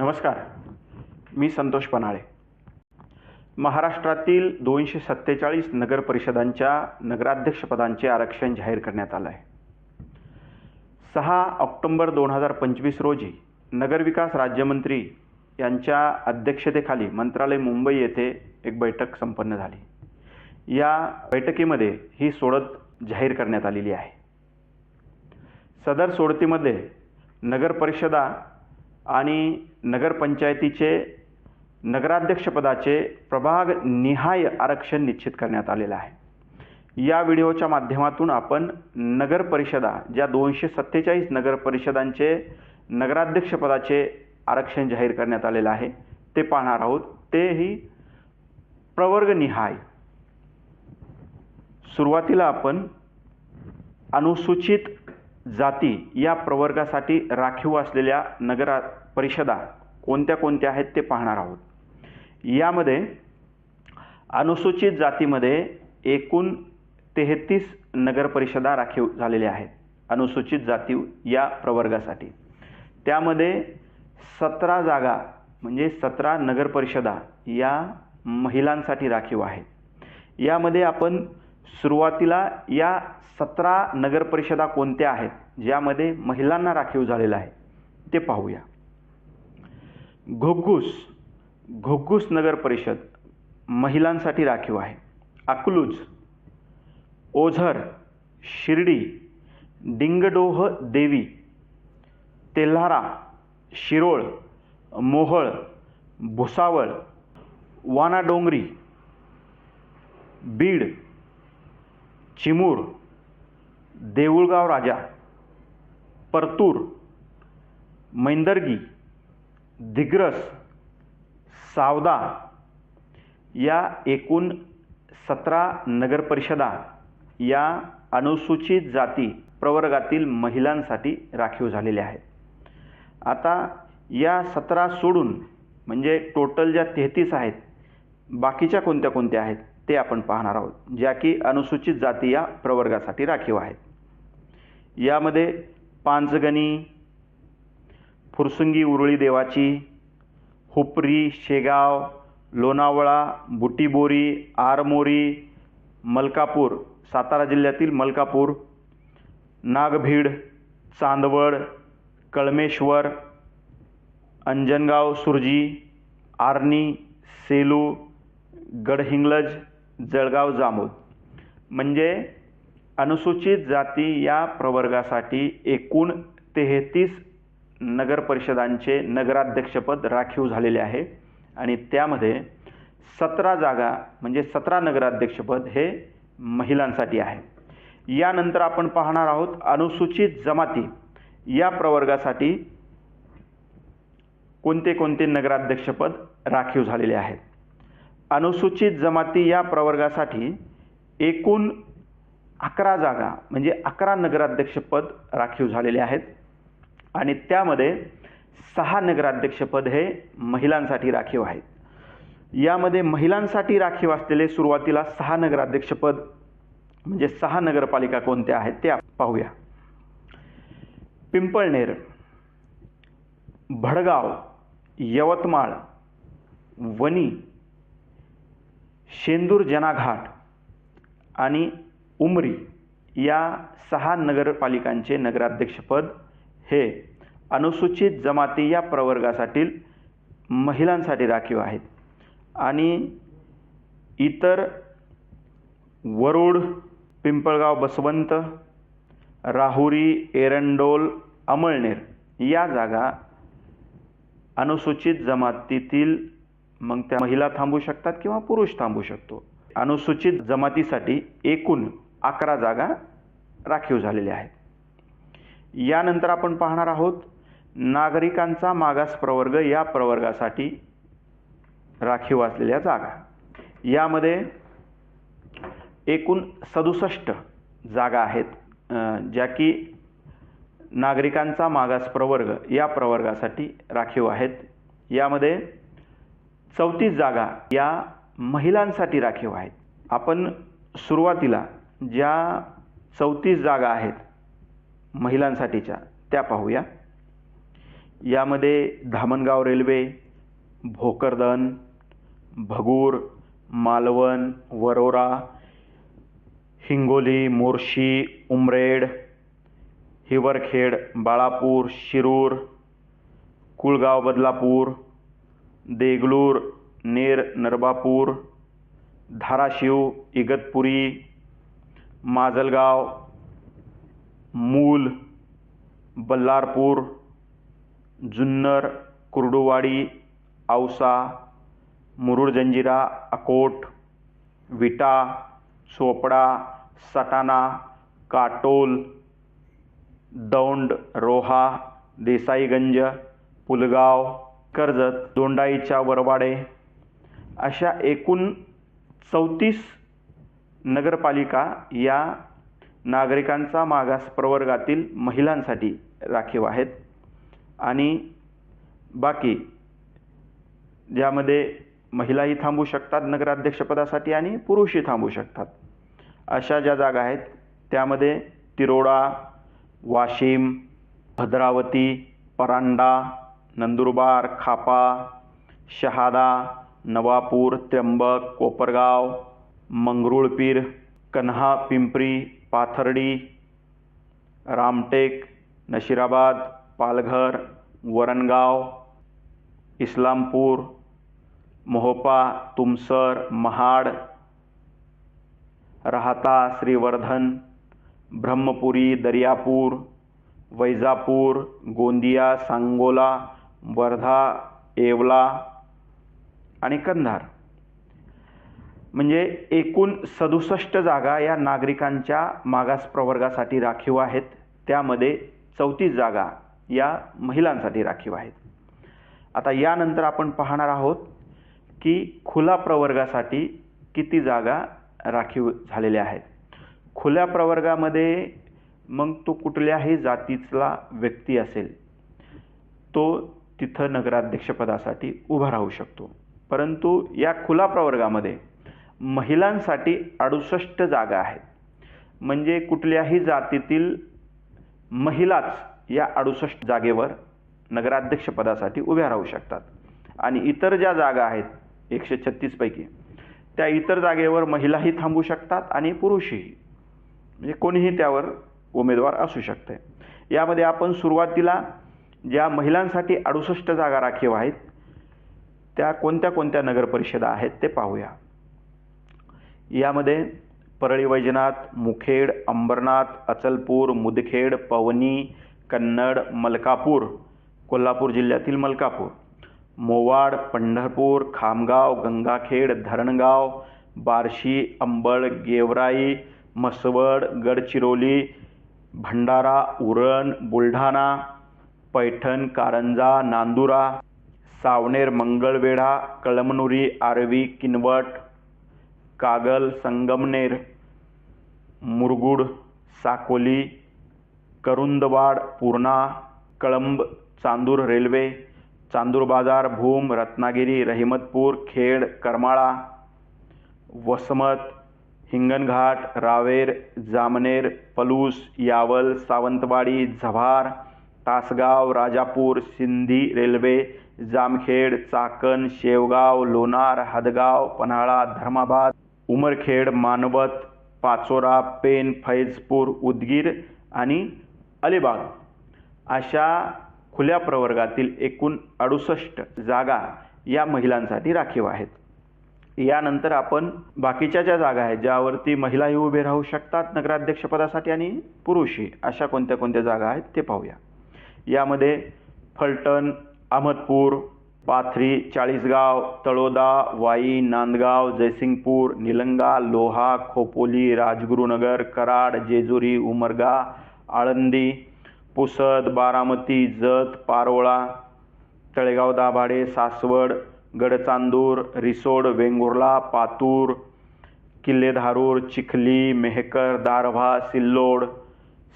नमस्कार. मी संतोष पनाळे. महाराष्ट्रातील दोनशे सत्तेचाळीस नगरपरिषदांच्या नगराध्यक्षपदांचे आरक्षण जाहीर करण्यात आलं आहे सहा ऑक्टोंबर दोन हजार पंचवीस रोजी नगरविकास राज्यमंत्री यांच्या अध्यक्षतेखाली मंत्रालय मुंबई येथे एक बैठक संपन्न झाली. या बैठकीमध्ये ही सोडत जाहीर करण्यात आलेली आहे. सदर सोडतीमध्ये नगरपरिषदा आणि नगरपंचायतीचे नगराध्यक्षपदाचे प्रभाग निहाय आरक्षण निश्चित करण्यात आलेलं आहे. या व्हिडिओच्या माध्यमातून आपण नगर परिषदा ज्या दोनशे सत्तेचाळीस नगर परिषदांचे नगराध्यक्षपदाचे आरक्षण जाहीर करण्यात आलेलं आहे ते पाहणार आहोत. तेही प्रवर्गनिहाय सुरुवातीला आपण अनुसूचित जाती या प्रवर्गासाठी राखीव असलेल्या नगर परिषदा कोणत्या कोणत्या आहेत ते पाहणार आहोत. यामध्ये अनुसूचित जातीमध्ये एकूण तेहतीस नगरपरिषदा राखीव झालेल्या आहेत अनुसूचित जाती या प्रवर्गासाठी. त्यामध्ये सतरा जागा म्हणजे सतरा नगरपरिषदा या महिलांसाठी राखीव आहेत. यामध्ये आपण सुरुवातीला या सतरा नगरपरिषदा कोणत्या आहेत ज्यामध्ये महिलांना राखीव झालेलं आहे ते पाहूया. घोग्गूस घोग्गूस नगरपरिषद महिलांसाठी राखीव आहे. अकलूज ओझर शिर्डी डिंगडोह देवी तेल्हारा शिरोळ मोहळ भुसावळ वानाडोंगरी बीड चिमूर देऊळगाव राजा परतूर मैंदर्गी दिग्रस सावदा या एकूण सतरा नगरपरिषदा या अनुसूचित जाती प्रवर्गातील महिलांसाठी राखीव झालेल्या आहेत. आता या सतरा सोडून म्हणजे टोटल ज्या तेहतीस आहेत बाकीच्या कोणत्या कोणत्या आहेत? ते आपण पाहणार आहोत ज्या की अनुसूचित जाती या प्रवर्गासाठी राखीव आहेत. यामध्ये पांचगणी फुरसुंगी उरुळी देवाची हुपरी शेगाव लोणावळा बुटीबोरी आरमोरी मलकापूर सातारा जिल्ह्यातील मलकापूर नागभीड चांदवड कळमेश्वर अंजनगाव सुरजी आर्णी सेलू गडहिंग्लज जळगाव जामोद. म्हणजे अनुसूचित जाती या प्रवर्गासाठी एकूण तेहतीस नगरपरिषदांचे नगराध्यक्षपद राखीव झालेले आहे. आणि त्यामध्ये सतरा जागा म्हणजे सतरा नगराध्यक्षपद हे महिलांसाठी आहे. यानंतर आपण पाहणार आहोत अनुसूचित जमाती या प्रवर्गासाठी कोणते कोणते नगराध्यक्षपद राखीव झालेले आहेत. अनुसूचित जमाती या प्रवर्गासाठी एकूण अकरा जागा म्हणजे अकरा नगराध्यक्षपद राखीव झालेले आहेत. आणि त्यामध्ये सहा नगराध्यक्षपद हे महिलांसाठी राखीव आहेत. यामध्ये महिलांसाठी राखीव असलेले सुरुवातीला सहा नगराध्यक्षपद म्हणजे सहा नगरपालिका कोणत्या आहेत ते पाहूया. पिंपळनेर भडगाव यवतमाळ वणी शेंदूर जनाघाट आणि उमरी या सहा नगरपालिकांचे नगराध्यक्षपद हे अनुसूचित जमाती या प्रवर्गासाठी महिलांसाठी राखीव आहेत. आणि इतर वरुड पिंपळगाव बसवंत राहुरी एरंडोल अमळनेर या जागा अनुसूचित जमातीतील मग त्या महिला थांबू शकतात किंवा पुरुष थांबू शकतो. अनुसूचित जमातीसाठी एकूण अकरा जागा राखीव झालेल्या आहेत. यानंतर आपण पाहणार आहोत नागरिकांचा मागास प्रवर्ग या प्रवर्गासाठी राखीव असलेल्या जागा. यामध्ये एकूण सदुसष्ट जागा आहेत ज्या की नागरिकांचा मागास प्रवर्ग या प्रवर्गासाठी राखीव आहेत. यामध्ये चौतीस जागा या महिलांसाठी राखीव आहेत. आपण सुरुवातीला ज्या चौतीस जागा आहेत महिलांसाठीच्या त्या पाहूया. यामध्ये धामणगाव रेल्वे भोकरदन भगूर मालवण वरोरा हिंगोली मोर्शी उमरेड हिवरखेड बाळापूर शिरूर कुळगाव बदलापूर देगलूर नेर नरबापूर धाराशिव इगतपुरी माजलगाव मूल बल्लारपूर जुन्नर कुर्डुवाडी औसा मुरुड जंजिरा अकोट विटा चोपडा सटाणा काटोल दौंड रोहा देसाईगंज पुलगाव कर्जत दोंडाईच्या वरवाडे अशा एकूण चौतीस नगरपालिका या नागरिकांचा मागास प्रवर्गातील महिलांसाठी राखीव आहेत. आणि बाकी ज्यामध्ये महिलाही थांबू शकतात नगराध्यक्षपदासाठी आणि पुरुषही थांबू शकतात. अशा ज्या जागा आहेत त्यामध्ये तिरोडा वाशिम भद्रावती परांडा नंदुरबार खापा शहादा नवापूर त्र्यंबक कोपरगाव मंगरुळपीर कन्हा पिंपरी पाथर्डी रामटेक नशिराबाद पालघर वरणगाव इस्लामपूर मोहोपा तुमसर महाड राहता श्रीवर्धन ब्रह्मपुरी दर्यापूर वैजापूर गोंदिया सांगोला वर्धा येवला आणि कंधार. म्हणजे एकूण सदुसष्ट जागा या नागरिकांच्या मागास प्रवर्गासाठी राखीव आहेत. त्यामध्ये चौतीस जागा या महिलांसाठी राखीव आहेत. आता यानंतर आपण पाहणार आहोत की खुला प्रवर्गासाठी किती जागा राखीव झालेल्या आहेत. खुल्या प्रवर्गामध्ये मग तो कुठल्याही जातीतला व्यक्ती असेल तो तिथं नगराध्यक्षपदासाठी उभा राहू शकतो. परंतु या खुला प्रवर्गामध्ये महिलांसाठी अडुसष्ट जागा आहेत. म्हणजे कुठल्याही जातीतील महिलाच या अडुसष्ट जागेवर नगराध्यक्षपदासाठी उभ्या राहू शकतात. आणि इतर ज्या जागा आहेत एकशे छत्तीसपैकी त्या इतर जागेवर महिलाही थांबू शकतात आणि पुरुषही. म्हणजे कोणीही त्यावर उमेदवार असू शकते. यामध्ये आपण सुरुवातीला ज्या महिलांसाठी अडुसष्ट जागा राखीव आहेत त्या कोणत्या कोणत्या नगरपरिषदा आहेत ते पाहूया. यामध्ये परळी वैजनाथ मुखेड अंबरनाथ अचलपूर मुदखेड पवनी कन्नड मलकापूर कोल्हापूर जिल्ह्यातील मलकापूर मोवाड पंढरपूर खामगाव गंगाखेड धरणगाव बार्शी अंबळ गेवराई मसवड गडचिरोली भंडारा उरण बुलढाणा पैठण कारंजा नांदुरा सावनेर मंगळवेढा कळमनुरी आर्वी किनवट कागल संगमनेर मुरगुड साकोली करुंदवाड पूर्णा कळंब चांदूर रेल्वे चांदूर बाजार भूम रत्नागिरी रहिमतपूर खेड करमाळा वसमत हिंगणघाट रावेर जामनेर पलूस यावल सावंतवाडी झभार तासगाव राजापूर सिंधी रेल्वे जामखेड चाकण शेवगाव लोणार हदगाव पन्हाळा धर्माबाद उमरखेड मानवत पाचोरा पेन फैजपूर उदगीर आणि अलिबाग अशा खुल्या प्रवर्गातील एकूण अडुसष्ट जागा या महिलांसाठी राखीव आहेत. यानंतर आपण बाकीच्या ज्या जागा आहेत ज्यावरती महिलाही उभे राहू शकतात नगराध्यक्षपदासाठी आणि पुरुषही अशा कोणत्या कोणत्या जागा आहेत ते पाहूया. यामध्ये फलटण अहमदपूर पाथरी चाळीसगाव तळोदा वाई नांदगाव जयसिंगपूर निलंगा लोहा खोपोली राजगुरुनगर कराड जेजुरी उमरगा आळंदी पुसद बारामती जत पारोळा तळेगाव दाभाडे सासवड गडचांदूर रिसोड वेंगुर्ला पातूर किल्लेधारूर चिखली मेहकर दारव्हा सिल्लोड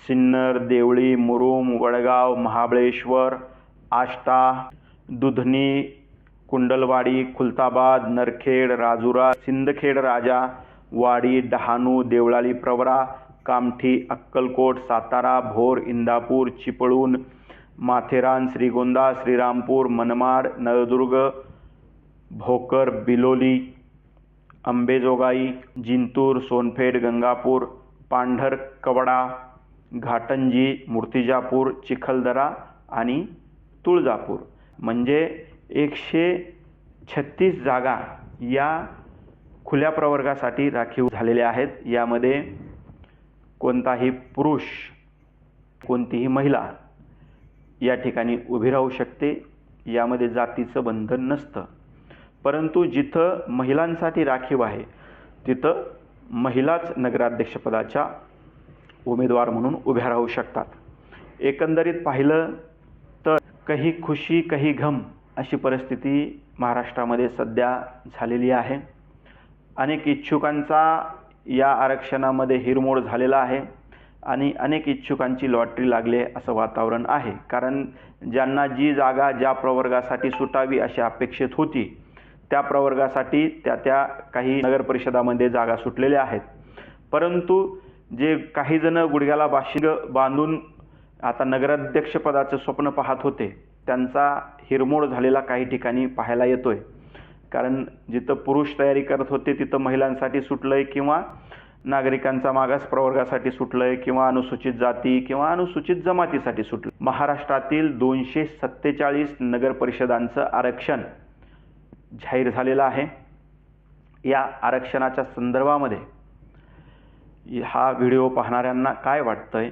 सिन्नर देवळी मुरुम वडगाव महाबळेश्वर आष्टा दुधनी कुंडलवाडी खुलताबाद नरखेड राजुरा सिंदखेड राजा वाडी डहाणू देवळाली प्रवरा कामठी अक्कलकोट सातारा भोर इंदापूर चिपळूण माथेरान श्रीगोंदा श्रीरामपूर मनमाड नळदुर्ग भोकर बिलोली अंबेजोगाई जिंतूर सोनपेठ गंगापूर पांढर कवडा घाटंजी मूर्तिजापूर चिखलदरा आणि तुळजापूर. म्हणजे एकशे छत्तीस जागा या खुल्या प्रवर्गासाठी राखीव झालेल्या आहेत. यामध्ये कोणताही पुरुष कोणतीही महिला या ठिकाणी उभी राहू शकते. यामध्ये जातीचं बंधन नसतं. परंतु जिथं महिलांसाठी राखीव आहे तिथं महिलाच नगराध्यक्षपदाच्या उमेदवार म्हणून उभ्या राहू शकतात. एकंदरीत पाहिलं तर काही खुशी काही घम अशी परिस्थिती महाराष्ट्रामध्ये सध्या झालेली आहे. अनेक इच्छुकांचा या आरक्षणामध्ये हिरमोड झालेला आहे आणि अनेक इच्छुकांची लॉटरी लागले असं वातावरण आहे. कारण ज्यांना जी जागा ज्या प्रवर्गासाठी सुटावी अशी अपेक्षित होती त्या प्रवर्गासाठी त्या त्या काही नगरपरिषदामध्ये जागा सुटलेल्या आहेत. परंतु जे काही जण गुडघ्याला बाशिंग बांधून आता नगराध्यक्षपदाचं स्वप्न पाहत होते त्यांचा हिरमोड झालेला काही ठिकाणी पाहायला येतोय. कारण जिथं पुरुष तयारी करत होते तिथं महिलांसाठी सुटलं आहे किंवा नागरिकांचा मागास प्रवर्गासाठी सुटलं आहे किंवा अनुसूचित जाती किंवा अनुसूचित जमातीसाठी सुटलं महाराष्ट्रातील दोनशे सत्तेचाळीस नगरपरिषदांचं आरक्षण जाहीर झालेलं आहे. या आरक्षणाच्या संदर्भामध्ये हा व्हिडिओ पाहणाऱ्यांना काय वाटतं आहे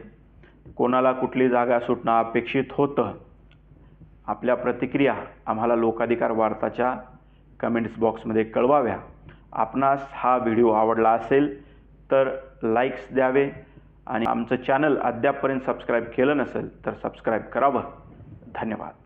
कोणाला कुठली जागा सुटणं अपेक्षित होतं? आपल्या प्रतिक्रिया आम्हाला लोकाधिकार वार्ताच्या कमेंट्स बॉक्समध्ये कळवाव्या. आपणास हा व्हिडिओ आवडला असेल तर लाईक्स द्यावे आणि आमचं चॅनल अद्यापपर्यंत सबस्क्राईब केलं नसेल तर सबस्क्राईब करावं. धन्यवाद.